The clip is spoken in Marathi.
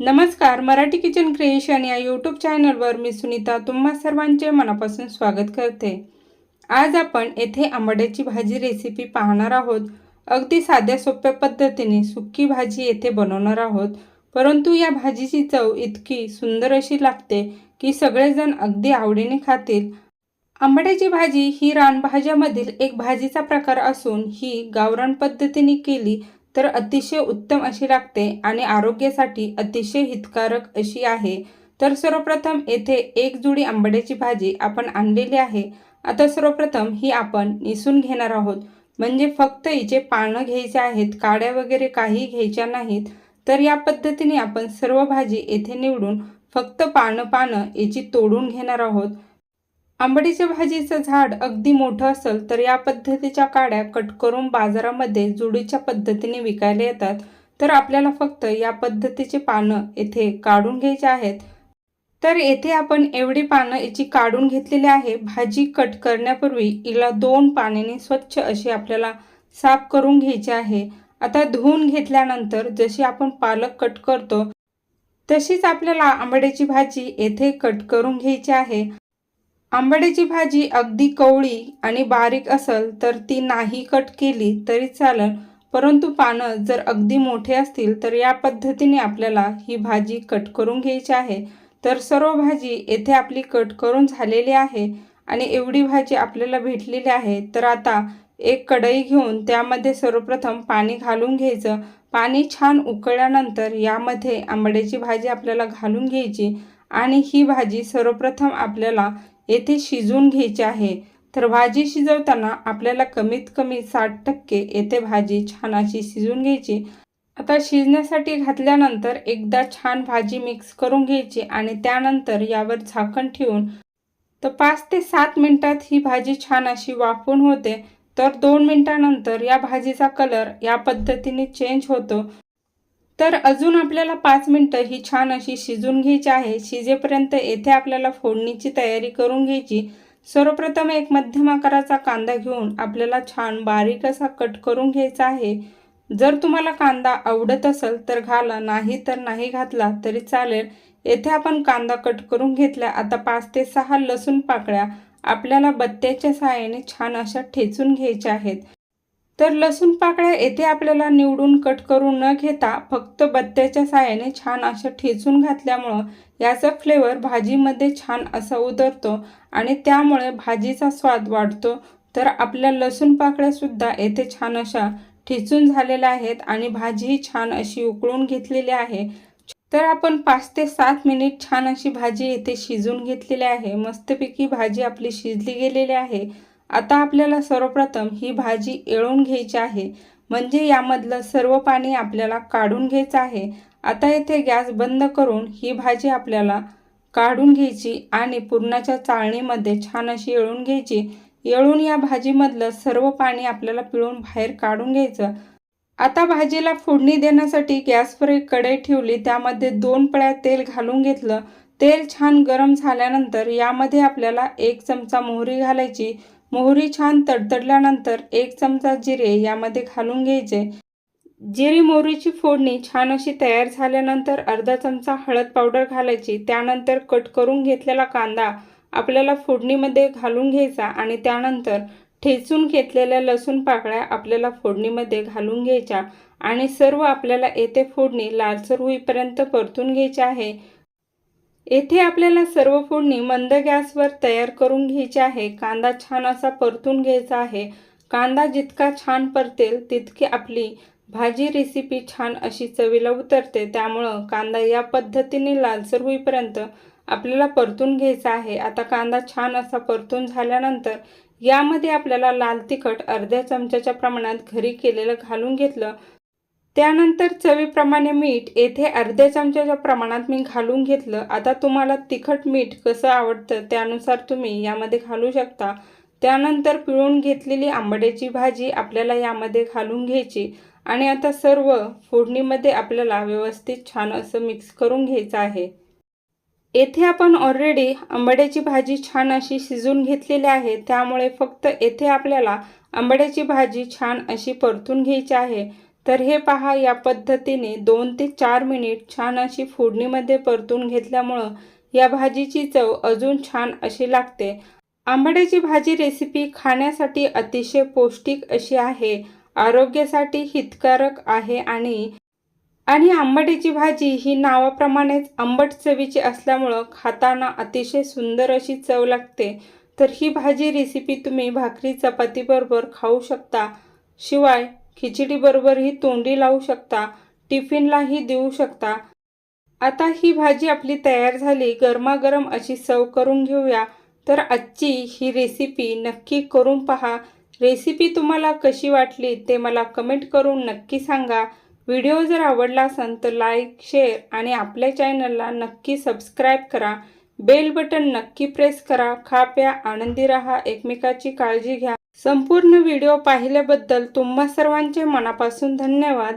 नमस्कार मराठी किचन क्रिएशन या यूट्यूब चॅनलवर मी सुनीता तुम्हा सर्वांचे मनापासून स्वागत करते. आज आपण येथे आंबाड्याची भाजी रेसिपी पाहणार आहोत. अगदी साध्या सोप्या पद्धतीने सुक्की भाजी येथे बनवणार आहोत. परंतु या भाजीची चव इतकी सुंदर अशी लागते की सगळेजण अगदी आवडीने खातील. आंबाड्याची भाजी ही रानभाज्यामधील एक भाजीचा प्रकार असून ही गावरान पद्धतीने केली तर अतिशय उत्तम अशी लागते आणि आरोग्यासाठी अतिशय हितकारक अशी आहे. तर सर्वप्रथम येथे एक जुडी आंबाड्याची भाजी आपण आणलेली आहे. आता सर्वप्रथम ही आपण निसून घेणार आहोत. म्हणजे फक्त हिचे पानं घ्यायचे आहेत काड्या वगैरे काही घ्यायच्या नाहीत. तर या पद्धतीने आपण सर्व भाजी येथे निवडून फक्त पानं पानं याची तोडून घेणार आहोत. आंबडीच्या भाजीचं झाड अगदी मोठं असेल तर या पद्धतीच्या काड्या कट करून बाजारामध्ये जुडीच्या पद्धतीने विकायला येतात. तर आपल्याला फक्त या पद्धतीचे पानं येथे काढून घ्यायचे आहेत. तर येथे आपण एवढी पानं याची काढून घेतलेली आहे. भाजी कट करण्यापूर्वी हिला दोन पाण्याने स्वच्छ अशी आपल्याला साफ करून घ्यायची आहे. आता धुवून घेतल्यानंतर जशी आपण पालक कट करतो तशीच आपल्याला आंबड्याची भाजी येथे कट करून घ्यायची आहे. आंबाड्याची भाजी अगदी कवळी आणि बारीक असेल तर ती नाही कट केली तरी चालेल परंतु पानं जर अगदी मोठे असतील तर या पद्धतीने आपल्याला ही भाजी कट करून घ्यायची आहे. तर सर्व भाजी येथे आपली कट करून झालेली आहे आणि एवढी भाजी आपल्याला भेटलेली आहे तर आता एक कढई घेऊन त्यामध्ये सर्वप्रथम पाणी घालून घ्यायचं. पाणी छान उकळल्यानंतर यामध्ये आंबाड्याची भाजी आपल्याला घालून घ्यायची आणि ही भाजी सर्वप्रथम आपल्याला येथे शिजवून घ्यायची आहे. तर भाजी शिजवताना आपल्याला कमीत कमी साठ टक्के येथे भाजी छान अशी शिजवून घ्यायची. आता शिजण्यासाठी घातल्यानंतर एकदा छान भाजी मिक्स करून घ्यायची आणि त्यानंतर यावर झाकण ठेवून तर पाच ते सात मिनिटात ही भाजी छान अशी वाफून होते. तर दोन मिनिटानंतर या भाजीचा कलर या पद्धतीने चेंज होतो. तर अजून आपल्याला पाच मिनटं ही छान अशी शिजून घ्यायची आहे. शिजेपर्यंत येथे आपल्याला फोडणीची तयारी करून घ्यायची. सर्वप्रथम एक मध्यम आकाराचा कांदा घेऊन आपल्याला छान बारीक असा कट करून घ्यायचा आहे. जर तुम्हाला कांदा आवडत असेल तर घाला नाही तर नाही घातला तरी चालेल. येथे आपण कांदा कट करून घेतला. आता पाच ते सहा लसूण पाकळ्या आपल्याला बत्त्याच्या सहाय्याने छान अशा ठेचून घ्यायच्या आहेत. तर लसूण पाकळ्या येथे आपल्याला निवडून कट करून न घेता फक्त बत्त्याच्या साह्याने छान अशा ठेचून घातल्यामुळं याचा फ्लेवर भाजीमध्ये छान असा उतरतो आणि त्यामुळे भाजीचा स्वाद वाढतो. तर आपल्या लसूण पाकळ्यासुद्धा येथे छान अशा ठेचून झालेल्या आहेत आणि भाजीही छान अशी उकळून घेतलेली आहे. तर आपण पाच ते सात मिनिट छान अशी भाजी येथे शिजून घेतलेली आहे. मस्तपैकी भाजी आपली शिजली गेलेली आहे. आता आपल्याला सर्वप्रथम ही भाजी येळून घ्यायची आहे. म्हणजे यामधलं सर्व पाणी आपल्याला काढून घ्यायचं आहे. आता येथे गॅस बंद करून ही भाजी आपल्याला काढून घ्यायची आणि पुरणाच्या चाळणीमध्ये छान अशी येळून घ्यायची. येळून या भाजीमधलं सर्व पाणी आपल्याला पिळून बाहेर काढून घ्यायचं. आता भाजीला फोडणी देण्यासाठी गॅसवर एक कढई ठेवली. त्यामध्ये दोन पळ्या तेल घालून घेतलं. तेल छान गरम झाल्यानंतर यामध्ये आपल्याला एक चमचा मोहरी घालायची. मोहरी छान तडतडल्यानंतर एक चमचा जिरे यामध्ये घालून घ्यायचे. जिरी मोहरीची फोडणी छान अशी तयार झाल्यानंतर अर्धा चमचा हळद पावडर घालायची. त्यानंतर कट करून घेतलेला कांदा आपल्याला फोडणीमध्ये घालून घ्यायचा आणि त्यानंतर ठेचून घेतलेल्या लसूण पाकळ्या आपल्याला फोडणीमध्ये घालून घ्यायच्या. आणि सर्व आपल्याला येथे फोडणी लालसर होईपर्यंत परतून घ्यायची आहे. येथे आपल्याला सर्व फोडणी मंद गॅसवर तयार करून घ्यायची आहे. कांदा छान असा परतून घ्यायचा आहे. कांदा जितका छान परतेल तितकी आपली भाजी रेसिपी छान अशी चवीला उतरते. त्यामुळं कांदा या पद्धतीने लालसर होईपर्यंत आपल्याला परतून घ्यायचा आहे. आता कांदा छान असा परतून झाल्यानंतर यामध्ये आपल्याला लाल तिखट अर्ध्या चमच्याच्या प्रमाणात घरी केलेलं घालून घेतलं. त्यानंतर चवीप्रमाणे मीठ येथे अर्ध्या चमच्याच्या प्रमाणात मी घालून घेतलं. आता तुम्हाला तिखट मीठ कसं आवडतं त्यानुसार तुम्ही यामध्ये घालू शकता. त्यानंतर पिळून घेतलेली आंबड्याची भाजी आपल्याला यामध्ये घालून घ्यायची आणि आता सर्व फोडणीमध्ये आपल्याला व्यवस्थित छान असं मिक्स करून घ्यायचं आहे. येथे आपण ऑलरेडी आंबड्याची भाजी छान अशी शिजून घेतलेली आहे. त्यामुळे फक्त येथे आपल्याला आंबड्याची भाजी छान अशी परतून घ्यायची आहे. तर हे पहा या पद्धतीने दोन ते चार मिनिट छान अशी फोडणीमध्ये परतून घेतल्यामुळं या भाजीची चव अजून छान अशी लागते. आंबाड्याची भाजी रेसिपी खाण्यासाठी अतिशय पौष्टिक अशी आहे आरोग्यासाठी हितकारक आहे आणि आणि आंबाड्याची भाजी ही नावाप्रमाणेच आंबट चवीची असल्यामुळं खाताना अतिशय सुंदर अशी चव लागते. तर ही भाजी रेसिपी तुम्ही भाकरी चपातीबरोबर खाऊ शकता. शिवाय खिचडीबरोबरही तोंडी लावू शकता टिफिनलाही देऊ शकता. आता ही भाजी आपली तयार झाली गरमागरम अशी सव करून घेऊया. तर आजची ही रेसिपी नक्की करून पहा. रेसिपी तुम्हाला कशी वाटली ते मला कमेंट करून नक्की सांगा. व्हिडिओ जर आवडला असेल तर लाईक शेअर आणि आपल्या चॅनलला नक्की सबस्क्राईब करा. बेल बटन नक्की प्रेस करा. खा प्या आनंदी राहा एकमेकाची काळजी घ्या. संपूर्ण व्हिडिओ पाहिल्याबद्दल तुम्हा सर्वांचे मनापासून धन्यवाद.